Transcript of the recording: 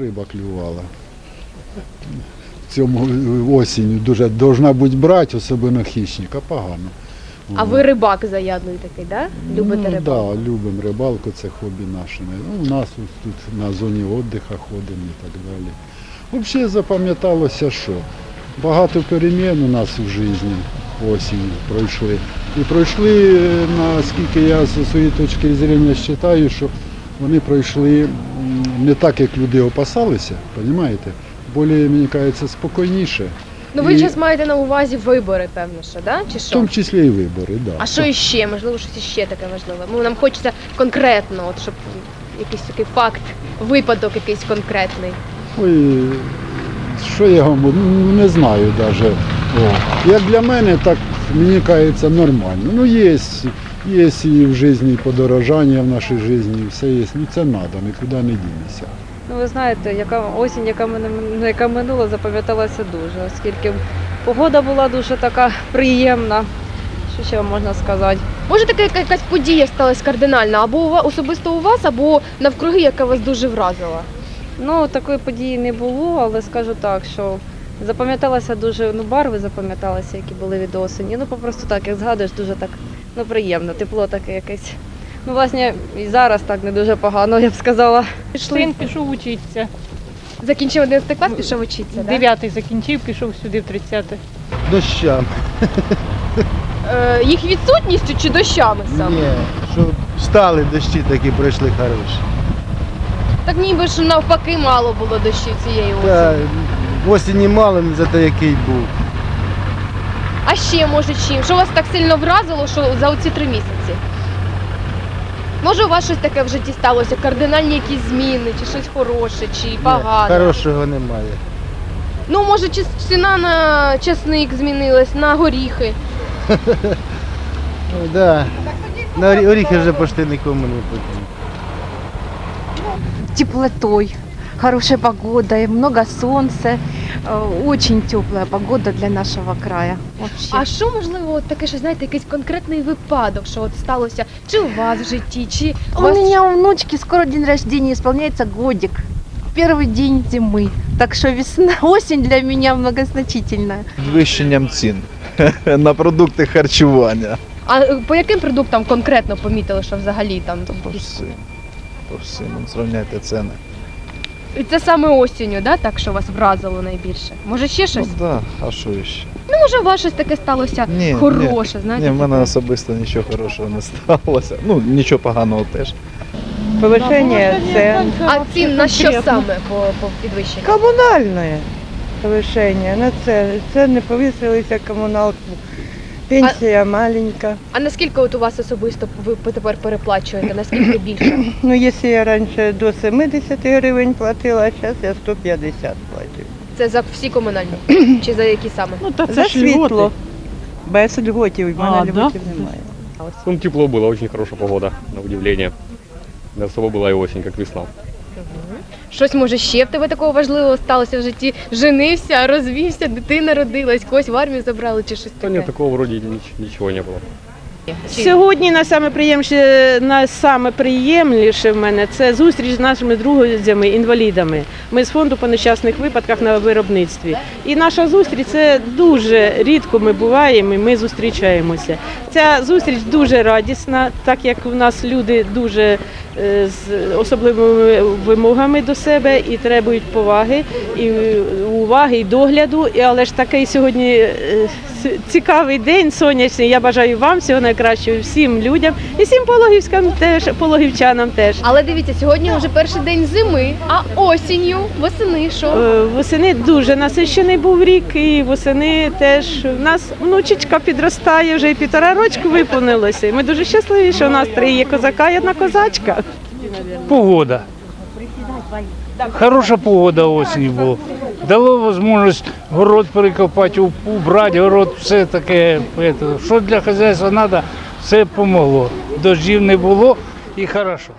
риба клювала. В цьому осінню дуже должна бути брати, особливо хищника, погано. А ви рибак заядлий такий, да? Любите ну, рибалку? Да, любимо рибалку, це хобі наше. Ну, у нас ось тут на зоні віддиху ходимо і так далі. Взагалі запам'яталося, що багато перемін у нас у житті осінь пройшли. І пройшли, е, наскільки я зі своєї точки зору вважаю, що вони пройшли не так, як люди опасалися, розумієте? Більше, мені кажеться, спокійніше. Ну ви І- зараз маєте на увазі вибори, певно, що, да? Чи В що? тому числі і вибори, да. А що іще? Можливо, щось іще таке важливе. Ну, нам хочеться конкретно, от щоб якийсь такий факт, випадок якийсь конкретний. Ой, що я вам ну, не знаю навіть. Як для мене, так мені кажеться нормально. Ну є, є і в житті подорожання в нашій житті, все є. Ну це треба, нікуди не дінешся. Ну, ви знаєте, яка осінь, яка мене яка минула, запам'яталася дуже, оскільки погода була дуже така приємна. Що ще можна сказати? Може така якась подія сталася кардинальна, або у ва- особисто у вас, або навкруги, яка вас дуже вразила. Ну, такої події не було, але скажу так, що запам'яталася дуже, ну, барви запам'яталися, які були від осені. Ну, просто так, як згадуєш, дуже так ну, приємно, тепло таке якесь. Ну, власне, і зараз так не дуже погано, я б сказала. Син пішов учитися. Закінчив 11 клас, пішов вчитися, да? Дев'ятий закінчив, пішов сюди в 30 Дощам. Е, їх відсутністю чи дощами саме? Ні, що стали дощі такі пройшли хороші. Так ніби ж навпаки мало було дощів цієї осені. Та, осені мало, зато який був. А ще може чим? Що вас так сильно вразило, що за оці три місяці? Може, у вас щось таке в житті сталося? Кардинальні якісь зміни, чи щось хороше, чи Ні, погане? хорошого немає. Ну, може, чи ціна на часник змінилась, на горіхи. Ну, да. На орі- оріхи вже почти нікому не потрібні. теплотой, хорошей погодой, много солнца, э, очень теплая погода для нашего края. Вообще. А що можливо, от таке, що знаєте, якийсь конкретний випадок, що от сталося чи у вас в житті, чи у У вас меня у внучки скоро день рождения, исполняется годик. Первый день зимы. Так что весна, осень для меня многозначительная. підвищенням цін на продукти харчування. а е, по яким продуктам конкретно помітили, що взагалі там Та по всім. По всім. Ну, Зрівняйте ціни. і це саме осінню, да, так що вас вразило найбільше? Може ще Ну, щось? да, а що ще? Ну, може, у вас щось таке сталося Ні, хороше, знаєте? Ні, в мене таке? особисто нічого хорошого не сталося. Ну, нічого поганого теж. Повышение цен, А цін на що саме по, по підвищенню? коммунальное повышение на цены. Цены повысились, коммуналку. Пенсія маленька. А наскільки от у вас особисто ви тепер переплачуєте? Наскільки більше? Ну, якщо я раніше до 70 гривень платила, а зараз я 150 платю. Це за всі комунальні? Чи за які саме? Ну, та За світло. Без льготів, в мене А, да? немає. Ну, тепло было, очень хорошая погода, на удивление. Не особо была и осень, как весна. Щось може ще в тебе такого важливого сталося в житті? Женився, розвівся, дитина родилась, когось в армію забрали чи щось Да таке? нет, такого вроде нич- ничего не было. Сьогодні найсамеприємніше, найсамеприємніше в мене це зустріч з нашими друзями, інвалідами. Ми з фонду по нещасних випадках на виробництві. І наша зустріч це дуже рідко ми буваємо, і ми зустрічаємося. Ця зустріч дуже радісна, так як у нас люди дуже е, з особливими вимогами до себе і требують поваги, і е, уваги, і догляду. Але ж такий сьогодні е, цікавий день сонячний. Я бажаю вам всього найкращого всім людям і всім пологівськам теж, пологівчанам теж. Але дивіться, сьогодні вже перший день зими, а осінню, восени, що? Е, Восени дуже насичений був рік, і восени теж у нас внучечка підростає, вже і півтора рочку виповнилося. Ми дуже щасливі, що у нас три є козака і одна козачка. Погода. Хороша погода осінь була. Дало можливість город перекопати, убрати город, все таке. Що для хазяйства треба, все помогло. Дождів не було і хорошо.